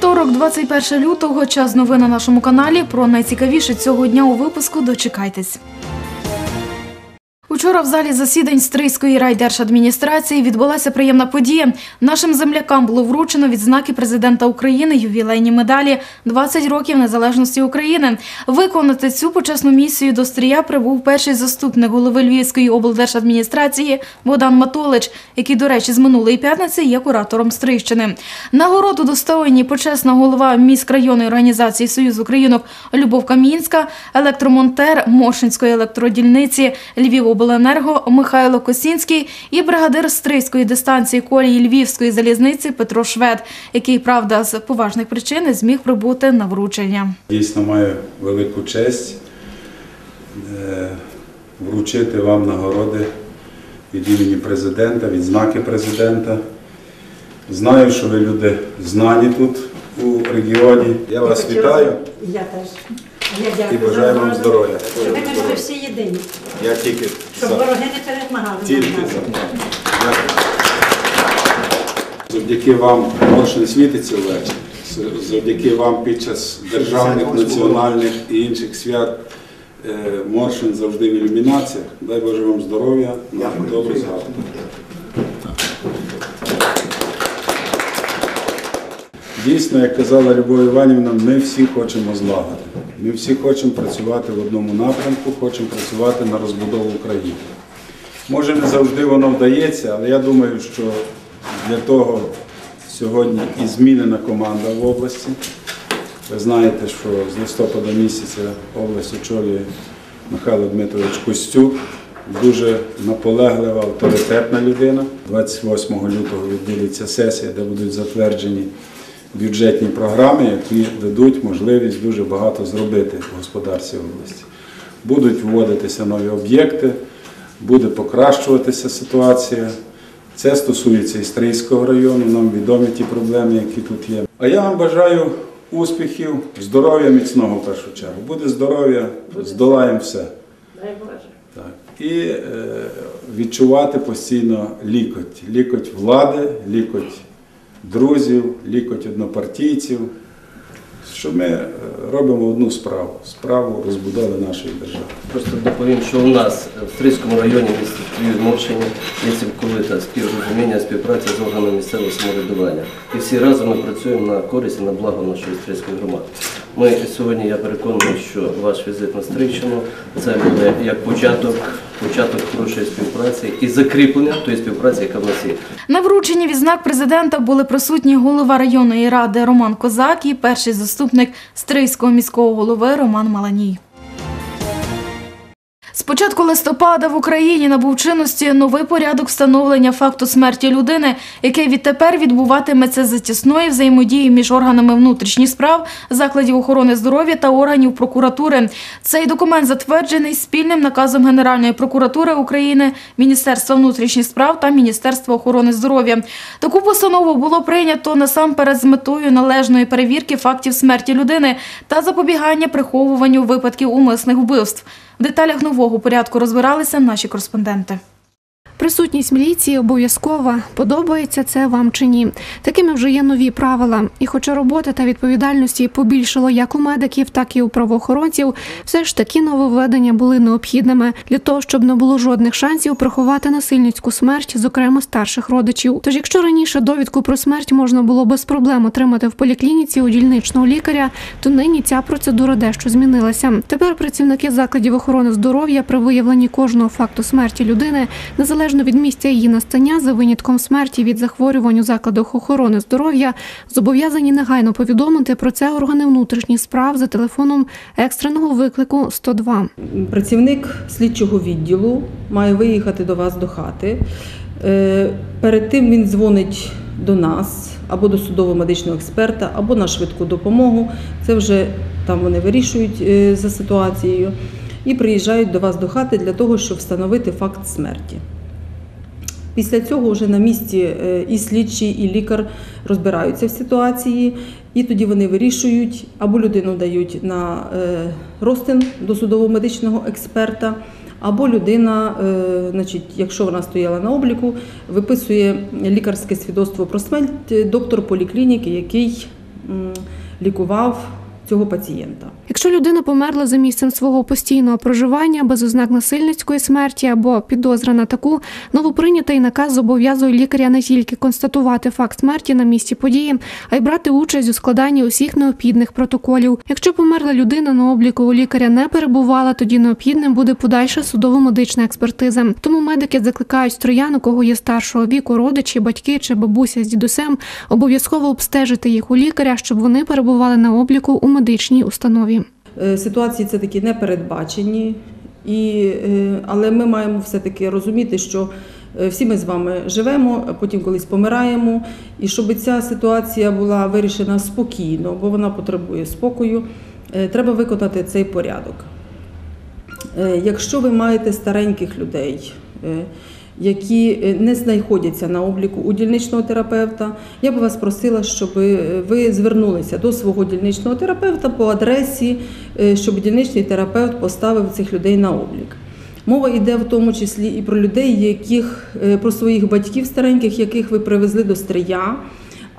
Вівторок, 21 лютого, час новин на нашому каналі. Про найцікавіше цього дня у випуску дочекайтесь. Учора в залі засідань Стрийської райдержадміністрації відбулася приємна подія. Нашим землякам було вручено відзнаки президента України ювілейні медалі «20 років незалежності України. Виконати цю почесну місію до Стрия прибув перший заступник голови Львівської облдержадміністрації Богдан Матолич, який, до речі, з минулої п'ятниці є куратором Стрийщини. Нагороду достойні почесна голова міськрайонної організації Союз Українок Любов Камінська, електромонтер Мошинської електродільниці Львівобленерго Михайло Косінський і бригадир Стрийської дистанції колії Львівської залізниці Петро Швед, який, правда, з поважних причин не зміг прибути на вручення. Дійсно маю велику честь е, вручити вам нагороди від імені президента, відзнаки президента. Знаю, що ви люди знані тут у регіоні. Я вас вітаю Я теж. Я і бажаю вам здоров'я. Щоб ми були всі єдині, Я тільки щоб за. вороги не перемагали. Тільки за. Дякую. Завдяки вам Моршин світиться ввечері. Завдяки вам під час державних, національних і інших свят е, Моршин завжди в ілюмінаціях. Дай Боже вам здоров'я, на добру згадку. Дійсно, як казала Любов Іванівна, ми всі хочемо злагоди. Ми всі хочемо працювати в одному напрямку, хочемо працювати на розбудову України. Може, не завжди воно вдається, але я думаю, що для того сьогодні і змінена команда в області. Ви знаєте, що з листопада місяця область очолює Михайло Дмитрович Костюк, дуже наполеглива, авторитетна людина. 28 лютого відбудеться сесія, де будуть затверджені бюджетні програми, які дадуть можливість дуже багато зробити в господарстві області. Будуть вводитися нові об'єкти, буде покращуватися ситуація. Це стосується Істрийського району, нам відомі ті проблеми, які тут є. А я вам бажаю успіхів, здоров'я міцного в першу чергу. Буде здоров'я, здолаємо все. Дай Боже. Так. І е, відчувати постійно лікоть. Лікоть влади, лікоть друзів, лікоть однопартійців. Що ми е, робимо одну справу справу розбудови нашої держави. Просто доповім, що у нас в Стрийському районі місті Мовчині є цілковита співрозуміння, співпраця з органами місцевого самоврядування. І всі разом ми працюємо на користь і на благо нашої стрийської громади. Ми сьогодні, я переконаний, що ваш візит на Стрийщину це буде як початок, початок хорошої співпраці і закріплення тої співпраці, яка в нас є. На врученні відзнак президента були присутні голова районної ради Роман Козак і перший заступник Стрийського міського голови Роман Маланій. З початку листопада в Україні набув чинності новий порядок встановлення факту смерті людини, який відтепер відбуватиметься за тісної взаємодії між органами внутрішніх справ, закладів охорони здоров'я та органів прокуратури. Цей документ затверджений спільним наказом Генеральної прокуратури України, Міністерства внутрішніх справ та Міністерства охорони здоров'я. Таку постанову було прийнято насамперед з метою належної перевірки фактів смерті людини та запобігання приховуванню випадків умисних вбивств. В деталях нового порядку розбиралися наші кореспонденти. Присутність міліції обов'язкова. Подобається це вам чи ні? Такими вже є нові правила. І хоча роботи та відповідальності побільшало як у медиків, так і у правоохоронців, все ж такі нововведення були необхідними для того, щоб не було жодних шансів приховати насильницьку смерть, зокрема старших родичів. Тож, якщо раніше довідку про смерть можна було без проблем отримати в поліклініці у дільничного лікаря, то нині ця процедура дещо змінилася. Тепер працівники закладів охорони здоров'я при виявленні кожного факту смерті людини незалежно від місця її настання за винятком смерті від захворювань у закладах охорони здоров'я зобов'язані негайно повідомити про це органи внутрішніх справ за телефоном екстреного виклику 102. Працівник слідчого відділу має виїхати до вас до хати. Е, Перед тим він дзвонить до нас або до судово-медичного експерта, або на швидку допомогу. Це вже там вони вирішують е, за ситуацією і приїжджають до вас до хати для того, щоб встановити факт смерті. Після цього вже на місці е, і слідчий, і лікар розбираються в ситуації, і тоді вони вирішують або людину дають на е, розтин до судово-медичного експерта, або людина, е, значить, якщо вона стояла на обліку, виписує лікарське свідоцтво про смерть доктор поліклініки, який лікував цього пацієнта. Якщо людина померла за місцем свого постійного проживання без ознак насильницької смерті або підозра на таку, новоприйнятий наказ зобов'язує лікаря не тільки констатувати факт смерті на місці події, а й брати участь у складанні усіх необхідних протоколів. Якщо померла людина на обліку у лікаря не перебувала, тоді необхідним буде подальша судово-медична експертиза. Тому медики закликають троян, у кого є старшого віку, родичі, батьки чи бабуся з дідусем, обов'язково обстежити їх у лікаря, щоб вони перебували на обліку у медичній установі. Е, Ситуації це такі непередбачені, і, е, але ми маємо все-таки розуміти, що е, всі ми з вами живемо, потім колись помираємо. І щоб ця ситуація була вирішена спокійно, бо вона потребує спокою, треба виконати цей порядок. Якщо ви маєте стареньких людей, які е, не знаходяться на обліку у дільничного терапевта, я б вас просила, щоб е, ви звернулися до свого дільничного терапевта по адресі, е, щоб дільничний терапевт поставив цих людей на облік. Мова йде в тому числі і про людей, яких про своїх батьків стареньких, яких ви привезли до Стрия,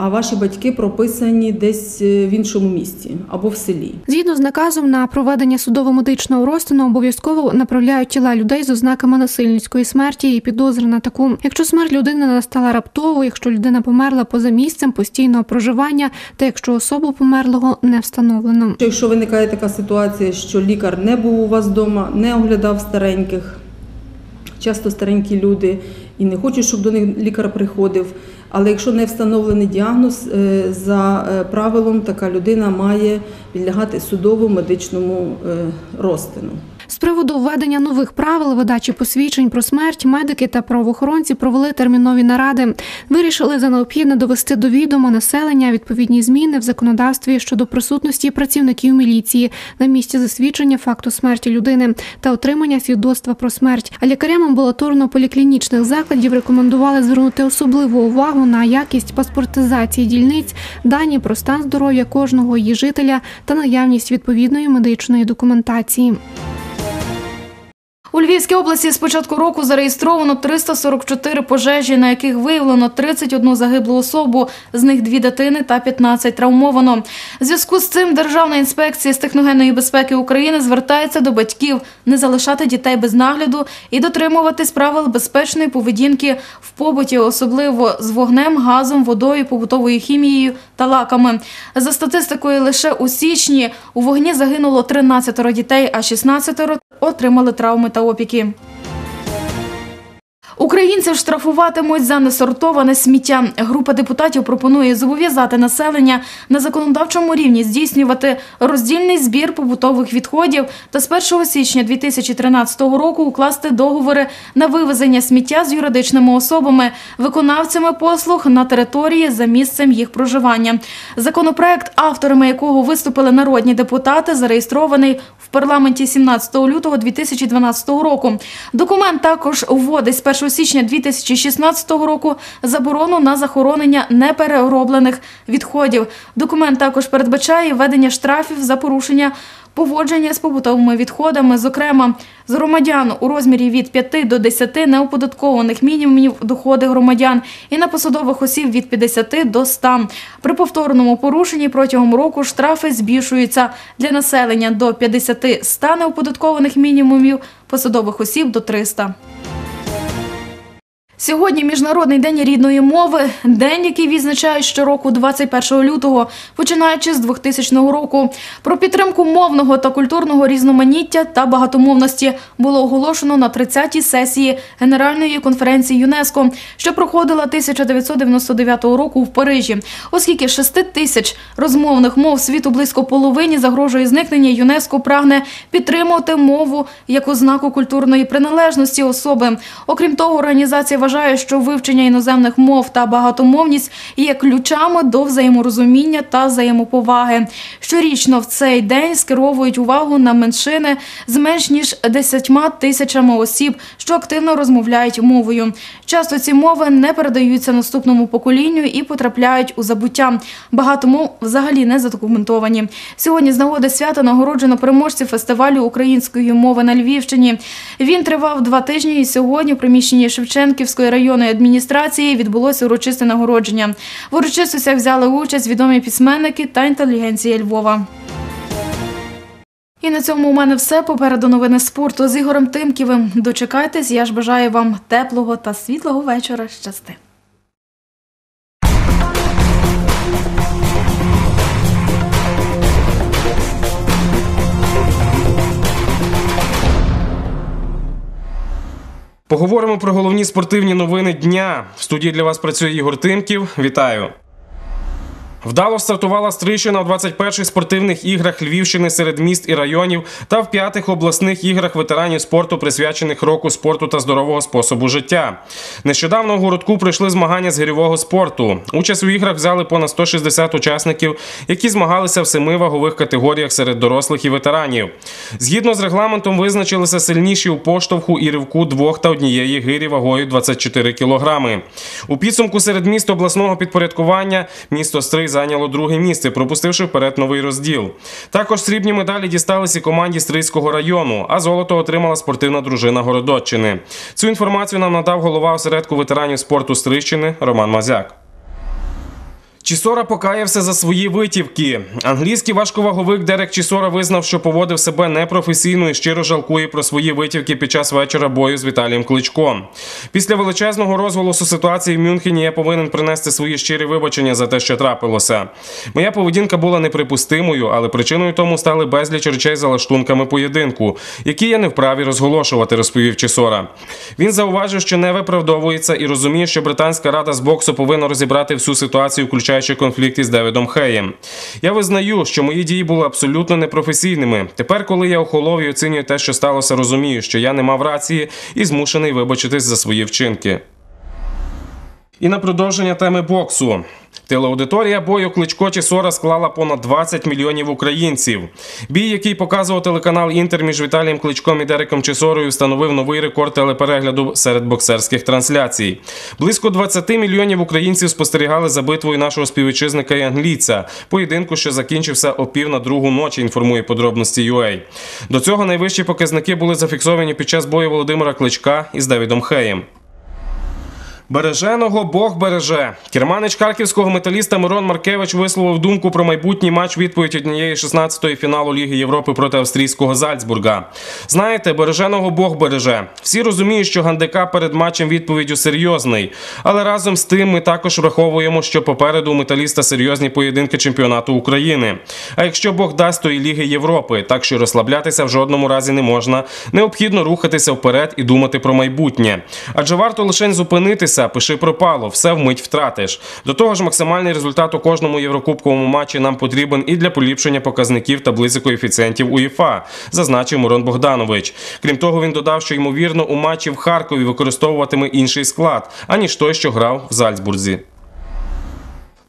а ваші батьки прописані десь е, в іншому місті або в селі. Згідно з наказом на проведення судово-медичного розтину обов'язково направляють тіла людей з ознаками насильницької смерті і підозри на таку. Якщо смерть людини настала раптово, якщо людина померла поза місцем постійного проживання, та якщо особу померлого не встановлено. Якщо виникає така ситуація, що лікар не був у вас вдома, не оглядав стареньких, часто старенькі люди і не хочуть, щоб до них лікар приходив. Але якщо не встановлений діагноз, е, за е, правилом така людина має підлягати судово-медичному е, розтину. З приводу введення нових правил видачі посвідчень про смерть медики та правоохоронці провели термінові наради. Вирішили за необхідне довести до відома населення відповідні зміни в законодавстві щодо присутності працівників міліції на місці засвідчення факту смерті людини та отримання свідоцтва про смерть. А лікарям амбулаторно-поліклінічних закладів рекомендували звернути особливу увагу на якість паспортизації дільниць, дані про стан здоров'я кожного її жителя та наявність відповідної медичної документації. У Львівській області з початку року зареєстровано 344 пожежі, на яких виявлено 31 загиблу особу, з них дві дитини та 15 травмовано. В зв'язку з цим Державна інспекція з техногенної безпеки України звертається до батьків не залишати дітей без нагляду і дотримуватись правил безпечної поведінки в побуті, особливо з вогнем, газом, водою, побутовою хімією та лаками. За статистикою, лише у січні у вогні загинуло 13 дітей, а 16 отримали травми та опіки. Українців штрафуватимуть за несортоване сміття. Група депутатів пропонує зобов'язати населення на законодавчому рівні здійснювати роздільний збір побутових відходів та з 1 січня 2013 року укласти договори на вивезення сміття з юридичними особами, виконавцями послуг на території за місцем їх проживання. Законопроект, авторами якого виступили народні депутати, зареєстрований в парламенті 17 лютого 2012 року. Документ також вводить з 1 січня 2016 року заборону на захоронення неперероблених відходів. Документ також передбачає введення штрафів за порушення поводження з побутовими відходами, зокрема з громадян у розмірі від 5 до 10 неоподаткованих мінімумів доходи громадян і на посадових осіб від 50 до 100. При повторному порушенні протягом року штрафи збільшуються для населення до 50-100 неоподаткованих мінімумів, посадових осіб до 300. Сьогодні Міжнародний день рідної мови, день, який відзначають щороку 21 лютого, починаючи з 2000 року. Про підтримку мовного та культурного різноманіття та багатомовності було оголошено на 30-й сесії Генеральної конференції ЮНЕСКО, що проходила 1999 року в Парижі. Оскільки з 6 тисяч розмовних мов світу близько половині загрожує зникнення, ЮНЕСКО прагне підтримувати мову як ознаку культурної приналежності особи. Окрім того, організація вважає, що вивчення іноземних мов та багатомовність є ключами до взаєморозуміння та взаємоповаги. Щорічно в цей день скеровують увагу на меншини з менш ніж 10 тисячами осіб, що активно розмовляють мовою. Часто ці мови не передаються наступному поколінню і потрапляють у забуття. Багато мов взагалі не задокументовані. Сьогодні з нагоди свята нагороджено переможців фестивалю української мови на Львівщині. Він тривав два тижні і сьогодні в приміщенні Шевченківського Стрийської районної адміністрації відбулося урочисте нагородження. В урочистостях взяли участь відомі письменники та інтелігенція Львова. І на цьому у мене все. Попереду новини спорту з Ігорем Тимківим. Дочекайтесь, я ж бажаю вам теплого та світлого вечора. Щасти! Поговоримо про головні спортивні новини дня. В студії для вас працює Ігор Тимків. Вітаю. Вдало стартувала Стрийщина у 21-х спортивних іграх Львівщини серед міст і районів та в п'ятих обласних іграх ветеранів спорту, присвячених року спорту та здорового способу життя. Нещодавно у городку пройшли змагання з гирьового спорту. Участь у іграх взяли понад 160 учасників, які змагалися в семи вагових категоріях серед дорослих і ветеранів. Згідно з регламентом, визначилися сильніші у поштовху і ривку двох та однієї гирі вагою 24 кілограми. У підсумку серед міст обласного підпорядкування місто Стрий зайняло друге місце, пропустивши вперед новий розділ. Також срібні медалі дісталися команді Стрийського району, а золото отримала спортивна дружина Городоччини. Цю інформацію нам надав голова осередку ветеранів спорту Стрийщини Роман Мазяк. Чісора покаявся за свої витівки. Англійський важковаговик Дерек Чісора визнав, що поводив себе непрофесійно і щиро жалкує про свої витівки під час вечора бою з Віталієм Кличком. Після величезного розголосу ситуації в Мюнхені я повинен принести свої щирі вибачення за те, що трапилося. Моя поведінка була неприпустимою, але причиною тому стали безліч речей за лаштунками поєдинку, які я не вправі розголошувати, розповів Чісора. Він зауважив, що не виправдовується і розуміє, що британська рада з боксу повинна розібрати всю ситуацію, включаючи конфлікт із Девідом Хеєм. Я визнаю, що мої дії були абсолютно непрофесійними. Тепер, коли я охолов і оцінюю те, що сталося, розумію, що я не мав рації і змушений вибачитись за свої вчинки. І на продовження теми боксу. Телеаудиторія бою Кличко Чісора склала понад 20 мільйонів українців. Бій, який показував телеканал Інтер між Віталієм Кличком і Дереком Чісорою, встановив новий рекорд телеперегляду серед боксерських трансляцій. Близько 20 мільйонів українців спостерігали за битвою нашого співвітчизника і англійця. Поєдинку, що закінчився о пів на другу ночі, інформує подробності UA. До цього найвищі показники були зафіксовані під час бою Володимира Кличка із Девідом Хеєм. Береженого Бог береже. Керманич харківського металіста Мирон Маркевич висловив думку про майбутній матч відповідь однієї 16-ї фіналу Ліги Європи проти австрійського Зальцбурга. Знаєте, береженого Бог береже. Всі розуміють, що гандикап перед матчем відповіддю серйозний. Але разом з тим ми також враховуємо, що попереду у металіста серйозні поєдинки чемпіонату України. А якщо Бог дасть, то і Ліги Європи, так що розслаблятися в жодному разі не можна. Необхідно рухатися вперед і думати про майбутнє. Адже варто лише зупинитися, пиши пропало, все вмить втратиш. До того ж, максимальний результат у кожному єврокубковому матчі нам потрібен і для поліпшення показників таблиці коефіцієнтів УЄФА, зазначив Мирон Богданович. Крім того, він додав, що ймовірно у матчі в Харкові використовуватиме інший склад, аніж той, що грав в Зальцбурзі.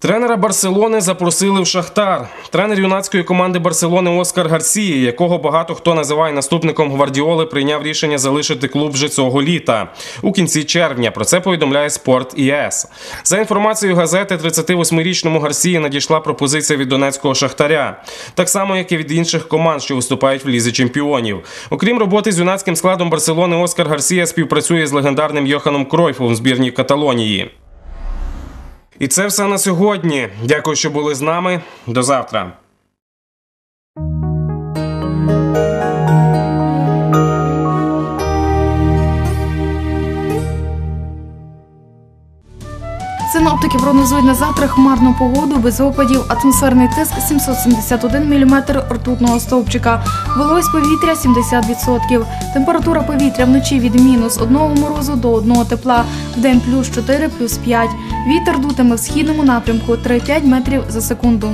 Тренера Барселони запросили в Шахтар. Тренер юнацької команди Барселони Оскар Гарсія, якого багато хто називає наступником Гвардіоли, прийняв рішення залишити клуб вже цього літа у кінці червня. Про це повідомляє Спорт ІС. За інформацією газети, 38-річному Гарсії надійшла пропозиція від донецького шахтаря, так само як і від інших команд, що виступають в лізі чемпіонів. Окрім роботи з юнацьким складом Барселони, Оскар Гарсія співпрацює з легендарним Йоханом Кройфом в збірній Каталонії. І це все на сьогодні. Дякую, що були з нами. До завтра. Синоптики прогнозують на завтра хмарну погоду без опадів, атмосферний тиск 771 мм ртутного стовпчика, вологість повітря 70%. Температура повітря вночі від мінус 1 морозу до 1 тепла, День плюс 4, плюс 5. Вітер дутиме в східному напрямку 3-5 метрів за секунду.